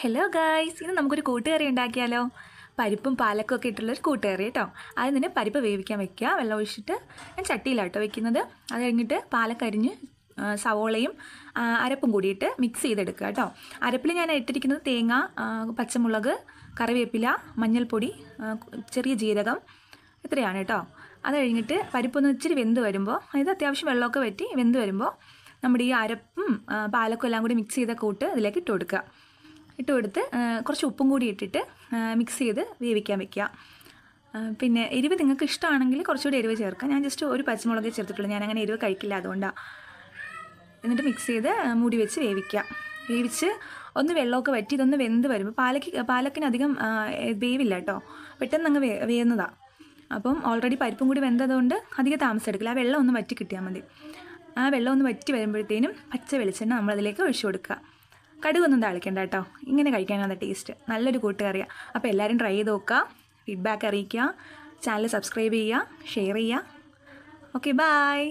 Hello guys ഇന്ന് നമുക്കൊരു കൂട്ടുകറി ഉണ്ടാക്കിയാലോ? പരിപ്പും പാലക്കും ഒക്കെ ഇട്ടുള്ളൊരു കൂട്ടുകറി കേട്ടോ. ആദ്യം തന്നെ പരിപ്പ് വേവിക്കാൻ വെക്കുക. വെള്ളം ഒഴിച്ചിട്ട് ഞാൻ ചട്ടിയിലാണ് കേട്ടോ വെക്കുന്നത്. അത് കഴിഞ്ഞിട്ട് പാലക്കരിഞ്ഞ് സവോളയും അരപ്പും കൂടിയിട്ട് മിക്സ് ചെയ്തെടുക്കുക കേട്ടോ. അരപ്പിൽ ഞാൻ ഇട്ടിരിക്കുന്നത് തേങ്ങ പച്ചമുളക് കറിവേപ്പില മഞ്ഞൾപ്പൊടി ചെറിയ ജീരകം ഇത്രയാണ് കേട്ടോ. അത് കഴിഞ്ഞിട്ട് പരിപ്പൊന്ന് ഇച്ചിരി വെന്ത് വരുമ്പോൾ അതായത് അത്യാവശ്യം വെള്ളമൊക്കെ വറ്റി വെന്ത് വരുമ്പോൾ നമ്മുടെ ഈ അരപ്പും പാലക്കും എല്ലാം കൂടി മിക്സ് ചെയ്ത കൂട്ട് ഇതിലേക്ക് ഇട്ട് കൊടുക്കുക. ഇട്ട് കൊടുത്ത് കുറച്ച് ഉപ്പും കൂടി ഇട്ടിട്ട് മിക്സ് ചെയ്ത് വേവിക്കാൻ വെക്കുക. പിന്നെ എരിവ് നിങ്ങൾക്ക് ഇഷ്ടമാണെങ്കിൽ കുറച്ചുകൂടി എരിവ് ചേർക്കാം ഞാൻ ജസ്റ്റ് ഒരു പച്ചമുളകേ ചേർത്തിട്ടുള്ളൂ. ഞാൻ അങ്ങനെ എരിവ് കഴിക്കില്ല അതുകൊണ്ടാണ് എന്നിട്ട് മിക്സ് ചെയ്ത് മൂടി വെച്ച് വേവിക്കുക. വേവിച്ച് ഒന്ന് വെള്ളമൊക്കെ വറ്റി ഇതൊന്ന് വെന്ത് വരുമ്പോൾ പാലക്ക് പാലക്കിന് അധികം വേവില്ല കേട്ടോ. പെട്ടെന്ന് അങ്ങ് വേ വേവുന്നതാണ് അപ്പം ഓൾറെഡി പരിപ്പും കൂടി വെന്തതുകൊണ്ട് അധികം താമസം എടുക്കില്ല. ആ വെള്ളം ഒന്ന് വറ്റി കിട്ടിയാൽ മതി. ആ വെള്ളം ഒന്ന് വറ്റി വരുമ്പോഴത്തേനും പച്ച വെളിച്ചെണ്ണ നമ്മളതിലേക്ക് ഒഴിച്ചു കൊടുക്കുക. കടുകൊന്നും താളിക്കണ്ട കേട്ടോ. ഇങ്ങനെ കഴിക്കാനാണ് ടേസ്റ്റ് നല്ലൊരു കൂട്ടുകറിയാണ് അപ്പോൾ എല്ലാവരും ട്രൈ ചെയ്ത് നോക്കുക. ഫീഡ്ബാക്ക് അറിയിക്കുക. ചാനൽ സബ്സ്ക്രൈബ് ചെയ്യുക. ഷെയർ ചെയ്യുക. Okay bye